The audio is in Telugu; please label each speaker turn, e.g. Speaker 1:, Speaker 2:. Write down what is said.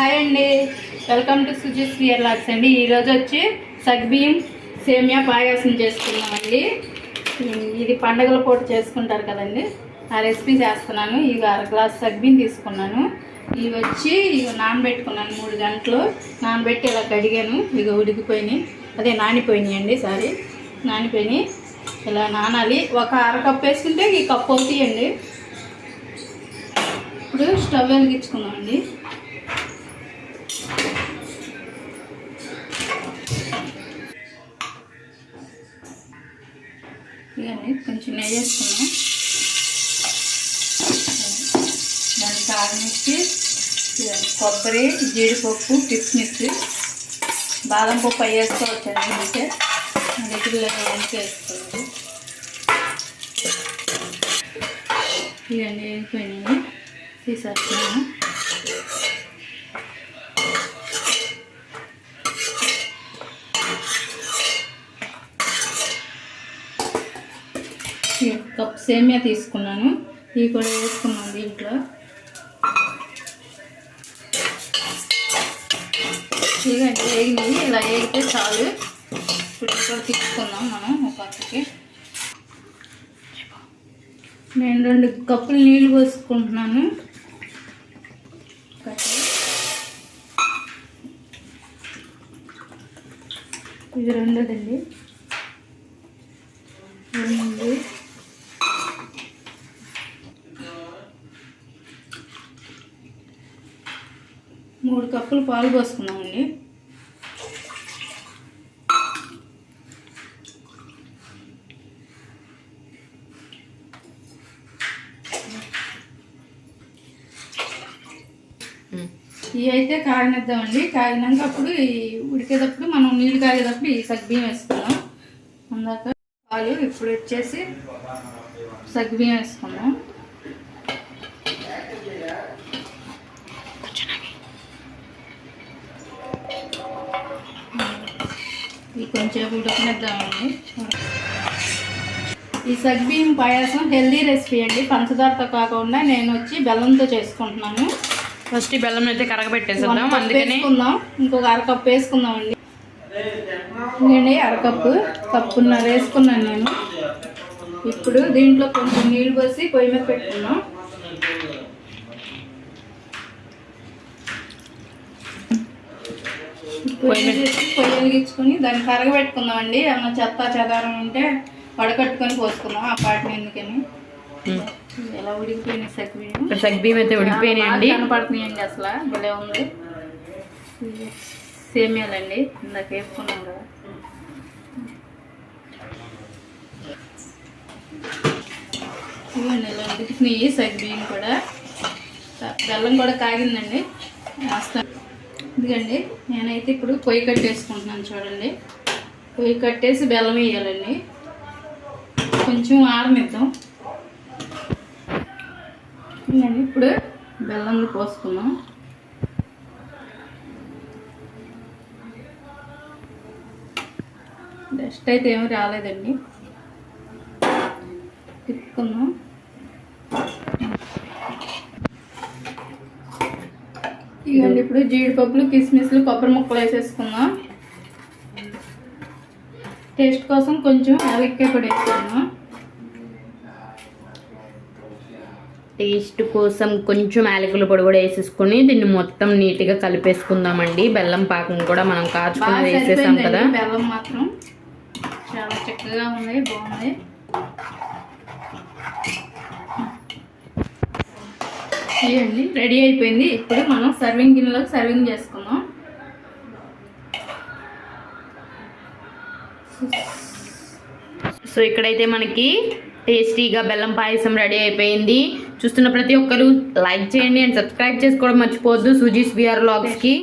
Speaker 1: హాయ్ అండి. Welcome to Suji's wear locks అండి. ఈరోజు వచ్చి సగ్బియ్యం సేమియా పాయాసం చేసుకున్నామండి ఇది పండగల పూట చేసుకుంటారు కదండి. ఆ రెసిపీ చేస్తున్నాను. ఇవి అర గ్లాస్ సగ్బియ్యం తీసుకున్నాను. ఇవి వచ్చి ఇవి నానబెట్టుకున్నాను మూడు గంటలు. నానబెట్టి ఇలా కడిగాను. ఇక ఉడికిపోయినాయి. అదే నానిపోయినాయి అండి సారీ. నానిపోయినాయి. ఇలా నానాలి. ఒక అర కప్పు వేసుకుంటే ఈ కప్ అవుతాయండి. ఇప్పుడు స్టవ్ వెలిగించుకుందామండి. ఇవన్నీ కొంచెం నెయ్యి వేసుకున్నాం. దాన్ని కాగనిచ్చి కొబ్బరి జీడిపప్పు కిస్మిస్ బాదం పప్పు అవి వేసుకోవచ్చండి అంటే దగ్గరలో వెనక వేసుకోవాలి. ఇవన్నీ వేగిపోయినాయి. తీసేస్తున్నాను ఈ కప్ సేమియా తీసుకున్నాను. ఇవి కూడా వేసుకున్నాను దీంట్లో. ఇదిగండి వేగినాయి ఇలా వేగితే చాలు. ఇప్పుడు ఇక్కడ తీసుకుందాం మనం ఒక పక్కకి నేను రెండు కప్పులు నీళ్ళు పోసుకుంటున్నాను. ఇది రెండోదండి. రెండు. మూడు కప్పులు పాలు పోసుకున్నామండి ఇవి అయితే కాగినిద్దామండి కాగినాక అప్పుడు ఈ ఉడికేటప్పుడు మనం నీళ్ళు కాగేటప్పుడు ఈ సగ్బియ్యం వేసుకున్నాం అందాక పాలు ఇప్పుడు వచ్చేసి సగ్బియ్యం వేసుకున్నాం ఇది కొంచెం ఉడకనిద్దామండి ఈ సగ్బియ్యం పాయాసం హెల్దీ రెసిపీ అండి. పంచదారతో కాకుండా నేను వచ్చి బెల్లంతో చేసుకుంటున్నాను.
Speaker 2: ఫస్ట్ ఈ బెల్లం అయితే
Speaker 1: కప్
Speaker 2: అందుకని
Speaker 1: వేసుకుందాం. ఇంకొక అరకప్పు వేసుకుందాం అండి. ఇదండి అరకప్పు. కప్పున్నర వేసుకున్నాను నేను. ఇప్పుడు దీంట్లో కొంచెం నీళ్ళు పోసి పొయ్యి మీద పెట్టుకున్నాం పొయ్యి పొయ్యి వెలిగించుకొని దాన్ని కరగబెట్టుకుందాం అండి ఏమన్నా చెత్త చెదారం ఉంటే వడకట్టుకొని పోసుకుందాం. ఆ పాటిని ఎందుకని. ఎలా ఉడికిపోయినాయి సగ్గుబియ్యం?
Speaker 2: ఇప్పుడు సగ్బియ్యం అయితే ఉడికిపోయినాయండి.
Speaker 1: కనపడుతున్నాయండి అసలు. భలే ఉంది. సేమియాలండి. ఇందాక వేసుకున్నాం కదా. ఇవ్వండి ఇలా ఉడికినాయి సగ్బియ్యం కూడా. బెల్లం కూడా కాగిందండి. వేస్తాను ఇదిగండి నేనైతే ఇప్పుడు పొయ్యి కట్టేసుకుంటున్నాను చూడండి. పొయ్యి కట్టేసి బెల్లం వేయాలండి. కొంచెం ఆరనిద్దాం. ఇదండి ఇప్పుడు బెల్లం పోసుకున్నాం డస్ట్ అయితే ఏమీ రాలేదండి. తిప్పుకుందాం. ఇదండి ఇప్పుడు జీడిపప్పులు కిస్మిస్లు కొబ్బరి ముక్కలు వేసేసుకుందాం. టేస్ట్ కోసం కొంచెం యాలక్కాయ పొడి వేసుకుందాం.
Speaker 2: టేస్ట్ కోసం కొంచెం యాలకుల పొడి కూడా వేసేసుకొని దీన్ని మొత్తం నీట్గా కలిపేసుకుందామండి. బెల్లం పాకం కూడా మనం కాచుకుని వేసేసాం కదా.
Speaker 1: బెల్లం మాత్రం. చాలా చక్కగా ఉంది బాగుంది. ఇదండి రెడీ అయిపోయింది. ఇప్పుడు మనం సర్వింగ్ గిన్నెలో సర్వింగ్ చేసుకుందాం.
Speaker 2: సో ఇక్కడైతే మనకి టేస్టీగా బెల్లం పాయసం రెడీ అయిపోయింది. చూస్తున్న ప్రతి ఒక్కరు లైక్ చేయండి అండ్ సబ్స్క్రైబ్ చేసుకోవడం మర్చిపోవద్దు. సుజీస్ విఆర్ లాగ్స్కి